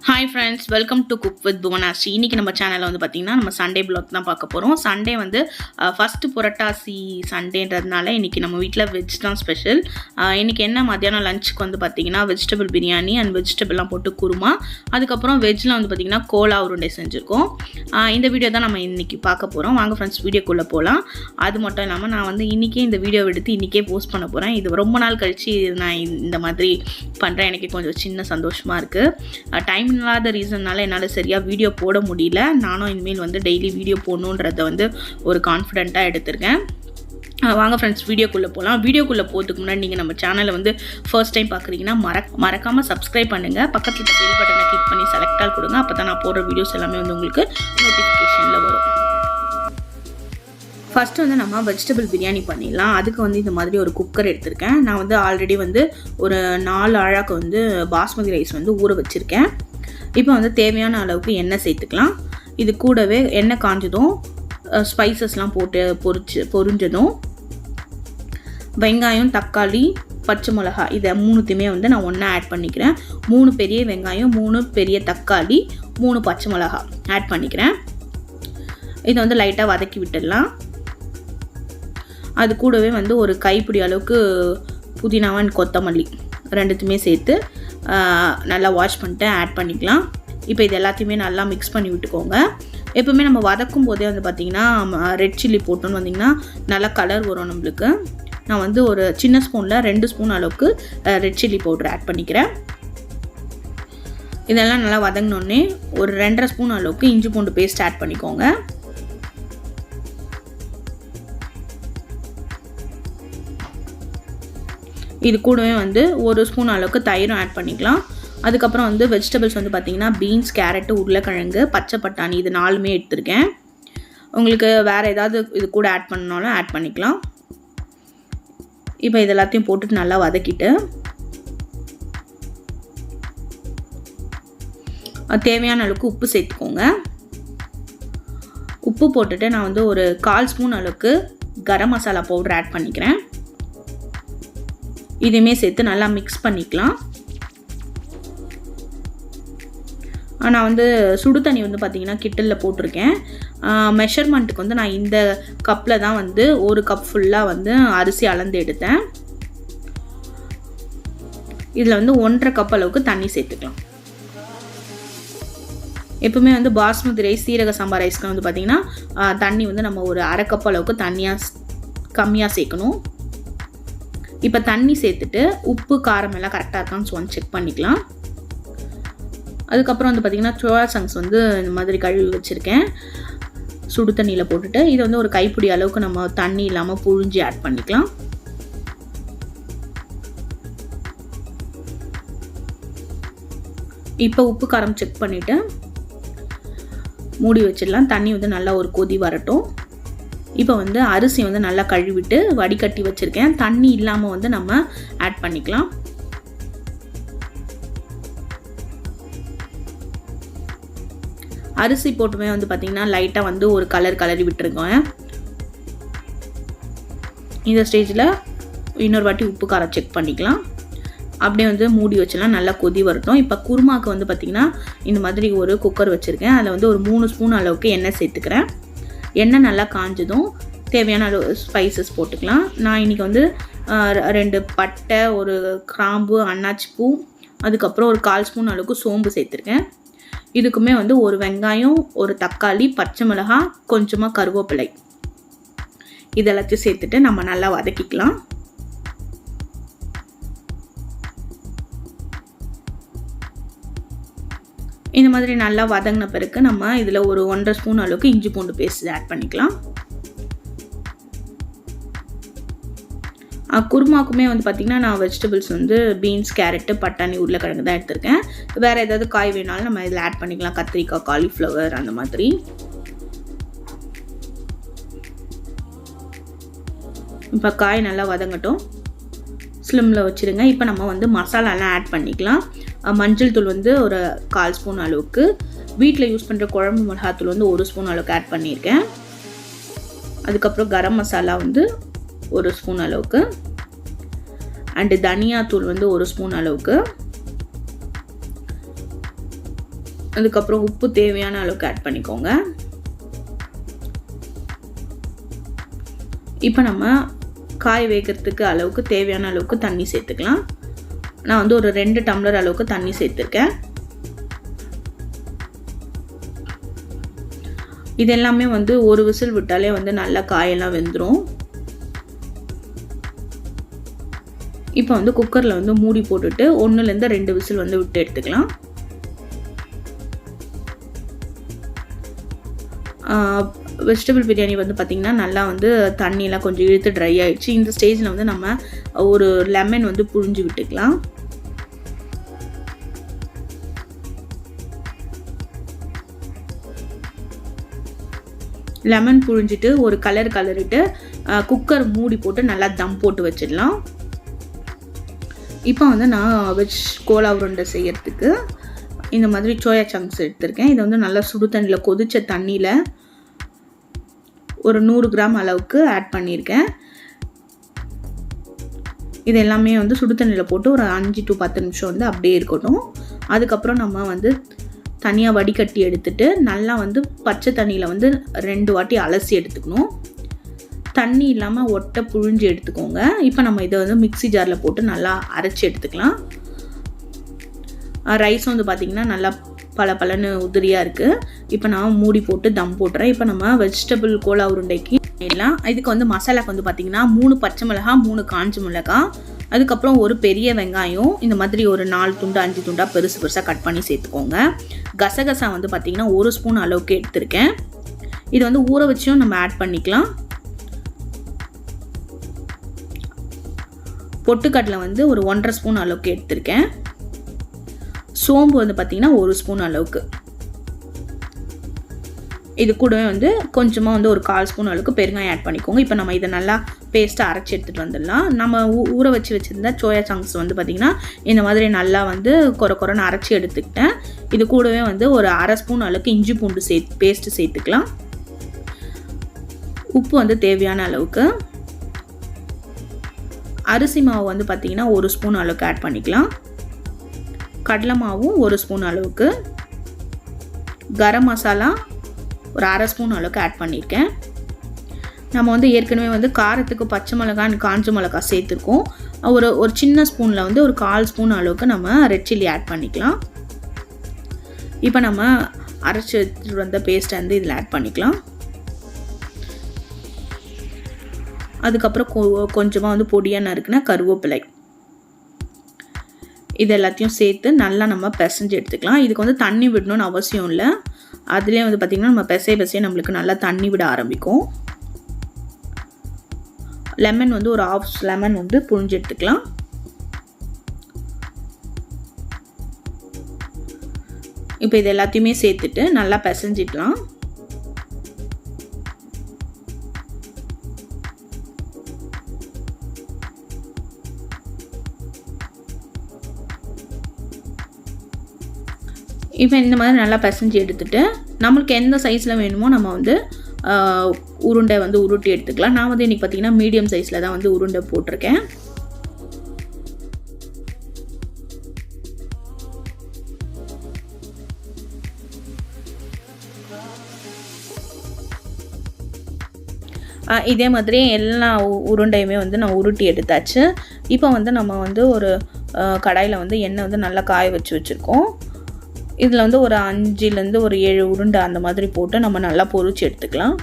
Hi friends welcome to cook with Bhuvanashree இன்றைக்கி நம்ம சேனலில் வந்து பார்த்திங்கன்னா நம்ம சண்டே பிளாக் தான் பார்க்க போகிறோம் சண்டே வந்து uh, ஃபஸ்ட்டு புரட்டாசி சண்டேன்றதுனால இன்றைக்கி நம்ம வீட்டில் வெஜ் தான் ஸ்பெஷல் uh, இன்றைக்கி என்ன மத்தியானம் லஞ்சுக்கு வந்து பார்த்திங்கன்னா வெஜிடபிள் பிரியாணி அண்ட் வெஜிடபிள்லாம் போட்டு குருமா. அதுக்கப்புறம் வெஜ்ஜில் வந்து பார்த்திங்கன்னா கோலா உருண்டை செஞ்சுருக்கோம். Uh, இந்த வீடியோ தான் நம்ம இன்றைக்கி பார்க்க போகிறோம் வாங்க ஃப்ரெண்ட்ஸ் வீடியோக்குள்ளே போகலாம் அது மட்டும் இல்லாமல் நான் வந்து இன்றைக்கே இந்த வீடியோ எடுத்து இன்றைக்கே போஸ்ட் பண்ண போகிறேன் இது ரொம்ப நாள் கழித்து நான் இந்த மாதிரி பண்ணுறேன் எனக்கு கொஞ்சம் சின்ன சந்தோஷமாக இருக்குது டைம் இல்லாத ரீசன்னால என்னால் சரியாக வீடியோ போட முடியல. நானும் இனிமேல் வந்து டெய்லி வீடியோ போடணுன்றத வந்து ஒரு கான்ஃபிடெண்ட்டாக எடுத்திருக்கேன். வாங்க ஃப்ரெண்ட்ஸ் வீடியோக்குள்ளே போகலாம் வீடியோக்குள்ளே போகிறதுக்கு முன்னாடி நீங்கள் நம்ம சேனலை வந்து ஃபர்ஸ்ட் டைம் பார்க்குறீங்கன்னா மறக் மறக்காமல் சப்ஸ்கிரைப் பண்ணுங்கள் பக்கத்தில் இருக்க பெல் பட்டனை கிளிக் பண்ணி செலக்ட் ஆல் கொடுங்க. அப்போ தான் நான் போடுற வீடியோஸ் எல்லாமே வந்து உங்களுக்கு நோட்டிஃபிகேஷனில் வரும். ஃபஸ்ட்டு வந்து நம்ம வெஜிடபிள் பிரியாணி பண்ணிடலாம். அதுக்கு வந்து இந்த மாதிரி ஒரு குக்கர் எடுத்திருக்கேன். நான் வந்து ஆல்ரெடி வந்து ஒரு நாலு அழாக்கு வந்து பாஸ்மதி ரைஸ் வந்து ஊற வச்சுருக்கேன். இப்போ வந்து தேவையான அளவுக்கு எண்ணெய் சேர்த்துக்கலாம். இது கூடவே எண்ணெய் காஞ்சதும் ஸ்பைசஸ்லாம் போட்டு பொரிச்சு பொரிஞ்சதும் வெங்காயம் தக்காளி பச்சை மிளகா இதை மூணுத்தையுமே வந்து நான் ஒன்றா ஆட் பண்ணிக்கிறேன். மூணு பெரிய வெங்காயம் மூணு பெரிய தக்காளி மூணு பச்சை மிளகா ஆட் பண்ணிக்கிறேன். இதை வந்து லைட்டாக வதக்கி விட்டுடலாம். அது கூடவே வந்து ஒரு கைப்பிடி அளவுக்கு புதினாவன் கொத்தமல்லி ரெண்டுத்துமே சேர்த்து நல்லா வாஷ் பண்ணிட்டு ஆட் பண்ணிக்கலாம். இப்போ இது எல்லாத்தையுமே நல்லா மிக்ஸ் பண்ணி விட்டுக்கோங்க. எப்போவுமே நம்ம வதக்கும் போதே வந்து பார்த்திங்கன்னா ரெட் சில்லி போட்டோன்னு வந்திங்கன்னா நல்லா கலர் வரும் நம்மளுக்கு. நான் வந்து ஒரு சின்ன ஸ்பூனில் ரெண்டு ஸ்பூன் அளவுக்கு ரெட் சில்லி பவுடர் ஆட் பண்ணிக்கிறேன். இதெல்லாம் நல்லா வதங்கினோடனே ஒரு ரெண்டரை ஸ்பூன் அளவுக்கு இஞ்சி பூண்டு பேஸ்ட் ஆட் பண்ணிக்கோங்க. இது கூடவே வந்து ஒரு ஸ்பூன் அளவுக்கு தயிரும் ஆட் பண்ணிக்கலாம். அதுக்கப்புறம் வந்து வெஜிடபிள்ஸ் வந்து பார்த்திங்கன்னா பீன்ஸ் கேரட்டு உருளைக்கிழங்கு பச்சை பட்டாணி இது நாலுமே எடுத்திருக்கேன். உங்களுக்கு வேறு ஏதாவது இது கூட ஆட் பண்ணாலும் ஆட் பண்ணிக்கலாம். இப்போ இது எல்லாத்தையும் போட்டுட்டு நல்லா வதக்கிட்டு தேவையான அளவுக்கு உப்பு சேர்த்துக்கோங்க. உப்பு போட்டுட்டு நான் வந்து ஒரு கால் ஸ்பூன் அளவுக்கு கரம் மசாலா பவுடர் ஆட் பண்ணிக்கிறேன். இதையுமே சேர்த்து நல்லா மிக்ஸ் பண்ணிக்கலாம். நான் வந்து சுடு தண்ணி வந்து பார்த்திங்கன்னா கிட்டலில் போட்டிருக்கேன். மெஷர்மெண்ட்டுக்கு வந்து நான் இந்த கப்பில் தான் வந்து ஒரு கப் ஃபுல்லாக வந்து அரிசி அளந்து எடுத்தேன். இதில் வந்து ஒன்றரை கப் அளவுக்கு தண்ணி சேர்த்துக்கலாம். எப்பவுமே வந்து பாஸ்மதி ரைஸ் சீரக சாம்பார் ரைஸ்க்கு வந்து பார்த்திங்கன்னா தண்ணி வந்து நம்ம ஒரு அரை கப் அளவுக்கு தண்ணியாக கம்மியாக சேர்க்கணும். இப்போ தண்ணி சேர்த்துட்டு உப்பு காரம் எல்லாம் கரெக்டாக இருக்கான்னு சொல்லி செக் பண்ணிக்கலாம். அதுக்கப்புறம் வந்து பார்த்திங்கன்னா சோயா சங்ஸ் வந்து இந்த மாதிரி கழுவி வச்சுருக்கேன். சுடு தண்ணியில் போட்டுட்டு இதை வந்து ஒரு கைப்பிடி அளவுக்கு நம்ம தண்ணி இல்லாமல் புழிஞ்சி ஆட் பண்ணிக்கலாம். இப்போ உப்பு காரம் செக் பண்ணிவிட்டு மூடி வச்சிடலாம். தண்ணி வந்து நல்லா ஒரு கொதி வரட்டும். இப்போ வந்து அரிசி வந்து நல்லா கழுவிட்டு வடிகட்டி வச்சுருக்கேன். தண்ணி இல்லாமல் வந்து நம்ம ஆட் பண்ணிக்கலாம். அரிசி போட்டுமே வந்து பார்த்திங்கன்னா லைட்டாக வந்து ஒரு கலர் கலரி விட்டுருக்கோம். இந்த ஸ்டேஜில் இன்னொரு வாட்டி உப்பு காரம் செக் பண்ணிக்கலாம். அப்படியே வந்து மூடி வச்சலாம் நல்லா கொதி வரட்டும். இப்போ குருமாவுக்கு வந்து பார்த்திங்கன்னா இந்த மாதிரி ஒரு குக்கர் வச்சுருக்கேன். அதில் வந்து ஒரு மூணு ஸ்பூன் அளவுக்கு எண்ணெய் சேர்த்துக்கிறேன். எண்ணெய் நல்லா காஞ்சதும் தேவையான அளவு ஸ்பைசஸ் போட்டுக்கலாம். நான் இன்றைக்கி வந்து ரெண்டு பட்டை ஒரு கிராம்பு அன்னாச்சி பூ அதுக்கப்புறம் ஒரு கால் ஸ்பூன் அளவுக்கு சோம்பு சேர்த்துருக்கேன். இதுக்குமே வந்து ஒரு வெங்காயம் ஒரு தக்காளி பச்சை மிளகாய் கொஞ்சமாக கருவேப்பிலை. இதெல்லாத்தையும் சேர்த்துட்டு நம்ம நல்லா வதக்கிக்கலாம். இந்த மாதிரி நல்லா வதங்கின பிறகு நம்ம இதில் ஒரு ஒன்றரை ஸ்பூன் அளவுக்கு இஞ்சி பூண்டு பேஸ்ட் ஆட் பண்ணிக்கலாம். குருமாக்குமே வந்து பார்த்திங்கன்னா நான் வெஜிடபிள்ஸ் வந்து பீன்ஸ் கேரட்டு பட்டாணி உருளைக்கிழங்கு தான் எடுத்திருக்கேன். வேறு ஏதாவது காய் வேணாலும் நம்ம இதில் ஆட் பண்ணிக்கலாம். கத்திரிக்காய் காலிஃப்ளவர் அந்த மாதிரி. இப்போ காய் நல்லா வதங்கட்டும். ஸ்லிம்மில் வச்சுருங்க. இப்போ நம்ம வந்து மசாலாலாம் ஆட் பண்ணிக்கலாம். மஞ்சள் தூள் வந்து ஒரு கால் ஸ்பூன் அளவுக்கு. வீட்டில் யூஸ் பண்ணுற குழம்பு மிளகாத்தூள் வந்து ஒரு ஸ்பூன் அளவுக்கு ஆட் பண்ணியிருக்கேன். அதுக்கப்புறம் கரம் மசாலா வந்து ஒரு ஸ்பூன் அளவுக்கு. அண்டு தனியாத்தூள் வந்து ஒரு ஸ்பூன் அளவுக்கு. அதுக்கப்புறம் உப்பு தேவையான அளவுக்கு ஆட் பண்ணிக்கோங்க. இப்போ நம்ம காய் வேகிறதுக்கு அளவுக்கு தேவையான அளவுக்கு தண்ணி சேர்த்துக்கலாம். நான் வந்து ஒரு ரெண்டு டம்ளர் அளவுக்கு தண்ணி சேர்த்துருக்கேன். இது எல்லாமே வந்து ஒரு விசில் விட்டாலே வந்து நல்லா காயெல்லாம் வெந்துடும் இப்போ வந்து குக்கரில் வந்து மூடி போட்டுட்டு ஒன்றுலேருந்து ரெண்டு விசில் வந்து விட்டு எடுத்துக்கலாம். வெஜிடபிள் பிரியாணி வந்து பார்த்திங்கன்னா நல்லா வந்து தண்ணியெலாம் கொஞ்சம் இழுத்து ட்ரை ஆகிடுச்சு இந்த ஸ்டேஜில் வந்து நம்ம ஒரு லெமன் வந்து புழிஞ்சு விட்டுக்கலாம். லெமன் புழிஞ்சிட்டு ஒரு கலர் கலரிட்டு குக்கர் மூடி போட்டு நல்லா தம் போட்டு வச்சிடலாம். இப்போ வந்து நான் வெஜ் கோலா உருண்டை செய்கிறதுக்கு இந்த மாதிரி சோயா சங்க்ஸ் எடுத்திருக்கேன். இதை வந்து நல்லா சுடு தண்ணியில் கொதித்த தண்ணியில் ஒரு நூறு கிராம் அளவுக்கு ஆட் பண்ணியிருக்கேன். இது எல்லாமே வந்து சுடு தண்ணியில் போட்டு ஒரு அஞ்சு டு பத்து நிமிஷம் வந்து அப்படியே இருக்கட்டும் அதுக்கப்புறம் நம்ம வந்து தனியாக வடிகட்டி எடுத்துட்டு நல்லா வந்து பச்சை தண்ணியில் வந்து ரெண்டு வாட்டி அலசி எடுத்துக்கணும். தண்ணி இல்லாமல் ஒட்டை புழிஞ்சு எடுத்துக்கோங்க. இப்போ நம்ம இதை வந்து மிக்சி ஜாரில் போட்டு நல்லா அரைச்சி எடுத்துக்கலாம். ரைஸ் வந்து பார்த்திங்கன்னா நல்லா பல பலன்னு உதிரியாக இருக்குது இப்போ நான் மூடி போட்டு தம் போட்டுறேன். இப்போ நம்ம வெஜிடபிள் கோலா உருண்டைக்கு எல்லாம் இதுக்கு வந்து மசாலாக்கு வந்து பார்த்திங்கன்னா மூணு பச்சை மிளகா மூணு காஞ்ச மிளகா. அதுக்கப்புறம் ஒரு பெரிய வெங்காயம். இந்த மாதிரி ஒரு நாலு துண்டு அஞ்சு துண்டாக பெருசு பெருசாக கட் பண்ணி சேர்த்துக்கோங்க. கசகசா வந்து பார்த்திங்கன்னா ஒரு ஸ்பூன் அளவுக்கு எடுத்திருக்கேன். இது வந்து ஊற வச்சும் நம்ம ஆட் பண்ணிக்கலாம். பொட்டுக்கடலை வந்து ஒரு ஒன்றரை ஸ்பூன் அளவுக்கு எடுத்திருக்கேன். சோம்பு வந்து பார்த்திங்கன்னா ஒரு ஸ்பூன் அளவுக்கு. இது கூடவே வந்து கொஞ்சமாக வந்து ஒரு கால் ஸ்பூன் அளவுக்கு பெருங்காயம் ஆட் பண்ணிக்கோங்க. இப்போ நம்ம இதை நல்லா பேஸ்ட்டாக அரைச்சி எடுத்துகிட்டு வந்துடலாம். நம்ம ஊற வச்சு வச்சுருந்தா சோயா சங்க்ஸ் வந்து பார்த்திங்கன்னா இந்த மாதிரி நல்லா வந்து குறை குறைன்னு அரைச்சி எடுத்துக்கிட்டேன். இது கூடவே வந்து ஒரு அரை ஸ்பூன் அளவுக்கு இஞ்சி பூண்டு சே பேஸ்ட்டு சேர்த்துக்கலாம். உப்பு வந்து தேவையான அளவுக்கு. அரிசி மாவு வந்து பார்த்திங்கன்னா ஒரு ஸ்பூன் அளவுக்கு ஆட் பண்ணிக்கலாம். கடலை மாவும் ஒரு ஸ்பூன் அளவுக்கு. கரம் மசாலா ஒரு அரை ஸ்பூன் அளவுக்கு ஆட் பண்ணியிருக்கேன் நம்ம வந்து ஏற்கனவே வந்து காரத்துக்கு பச்சை மிளகாய் காஞ்ச மிளகா சேர்த்துருக்கோம். ஒரு ஒரு சின்ன ஸ்பூனில் வந்து ஒரு கால் ஸ்பூன் அளவுக்கு நம்ம ரெட் சில்லி ஆட் பண்ணிக்கலாம். இப்போ நம்ம அரைச்சி எடுத்துகிட்டு வந்த பேஸ்ட்டை வந்து இதில் ஆட் பண்ணிக்கலாம். அதுக்கப்புறம் கொஞ்சமாக வந்து பொடியாக நறுக்குனா கருவேப்பிலை. இது எல்லாத்தையும் சேர்த்து நல்லா நம்ம பிசைஞ்சு எடுத்துக்கலாம். இதுக்கு வந்து தண்ணி விடணும்னு அவசியம் இல்லை. அதுலேயே வந்து பார்த்திங்கன்னா நம்ம பிசைய பிசைய நம்மளுக்கு நல்லா தண்ணி விட ஆரம்பிக்கும். லெமன் வந்து ஒரு ஆஃப் லெமன் வந்து புழிஞ்சு எடுத்துக்கலாம். இப்போ இது எல்லாத்தையுமே சேர்த்துட்டு நல்லா பிசைஞ்சிக்கலாம். இப்போ இந்த மாதிரி நல்லா பிசைஞ்சு எடுத்துகிட்டு நம்மளுக்கு எந்த சைஸில் வேணுமோ நம்ம வந்து உருண்டை வந்து உருட்டி எடுத்துக்கலாம். நான் வந்து இன்றைக்கி பார்த்திங்கன்னா மீடியம் சைஸில் தான் வந்து உருண்டை போட்டிருக்கேன். இதே மாதிரி எல்லா உருண்டையுமே வந்து நான் உருட்டி எடுத்தாச்சு. இப்போ வந்து நம்ம வந்து ஒரு கடாயில் வந்து எண்ணெய் வந்து நல்லா காய வச்சு வச்சுருக்கோம். இதில் வந்து ஒரு அஞ்சுலேருந்து ஒரு ஏழு உருண்டை அந்த மாதிரி போட்டு நம்ம நல்லா பொறிச்சு எடுத்துக்கலாம்.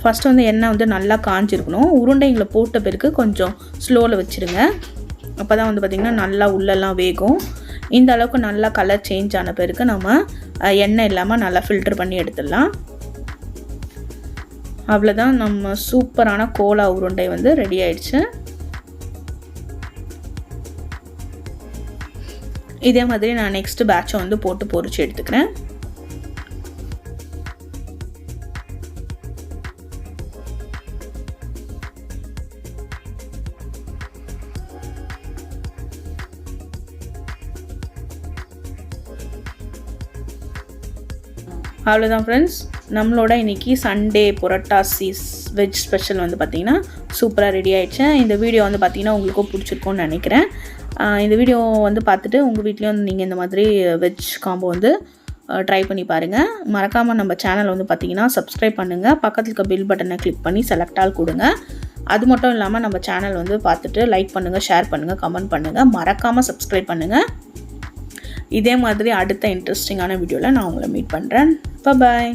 ஃபஸ்ட்டு வந்து எண்ணெய் வந்து நல்லா காஞ்சிருக்கணும். உருண்டைங்களை போட்ட பிறகு கொஞ்சம் ஸ்லோவில் வச்சுருங்க. அப்போ தான் வந்து பார்த்திங்கன்னா நல்லா உள்ளெல்லாம் வேகும். இந்த அளவுக்கு நல்லா கலர் சேஞ்ச் ஆன பிறகு நம்ம எண்ணெய் இல்லாமல் நல்லா ஃபில்டர் பண்ணி எடுத்துடலாம். அவ்வளோதான் நம்ம சூப்பரான கோலா உருண்டை வந்து ரெடி ஆயிடுச்சு. இதே மாதிரி நான் நெக்ஸ்ட்டு பேட்சை வந்து போட்டு பொறிச்சு எடுத்துக்கிறேன். அவ்வளோதான் ஃப்ரெண்ட்ஸ் நம்மளோட இன்றைக்கி சண்டே புரட்டாசி வெஜ் ஸ்பெஷல் வந்து பார்த்திங்கன்னா சூப்பராக ரெடி ஆகிடுச்சு இந்த வீடியோ வந்து பார்த்திங்கன்னா உங்களுக்கும் பிடிச்சிருக்கும்னு நினைக்கிறேன். இந்த வீடியோ வந்து பார்த்துட்டு உங்கள் வீட்லேயும் வந்து நீங்கள் இந்த மாதிரி வெஜ் காம்போ வந்து ட்ரை பண்ணி பாருங்கள் மறக்காமல் நம்ம சேனல் வந்து பார்த்தீங்கன்னா சப்ஸ்கிரைப் பண்ணுங்கள் பக்கத்தில் இருக்க பில் பட்டனை கிளிக் பண்ணி செலக்ட் ஆல் கொடுங்க. அது மட்டும் இல்லாமல் நம்ம சேனல் வந்து பார்த்துட்டு லைக் பண்ணுங்கள் ஷேர் பண்ணுங்கள் கமெண்ட் பண்ணுங்கள் மறக்காமல் சப்ஸ்கிரைப் பண்ணுங்கள் இதே மாதிரி அடுத்த இன்ட்ரெஸ்டிங்கான வீடியோவில் நான் உங்களை மீட் பண்ணுறேன் பாய்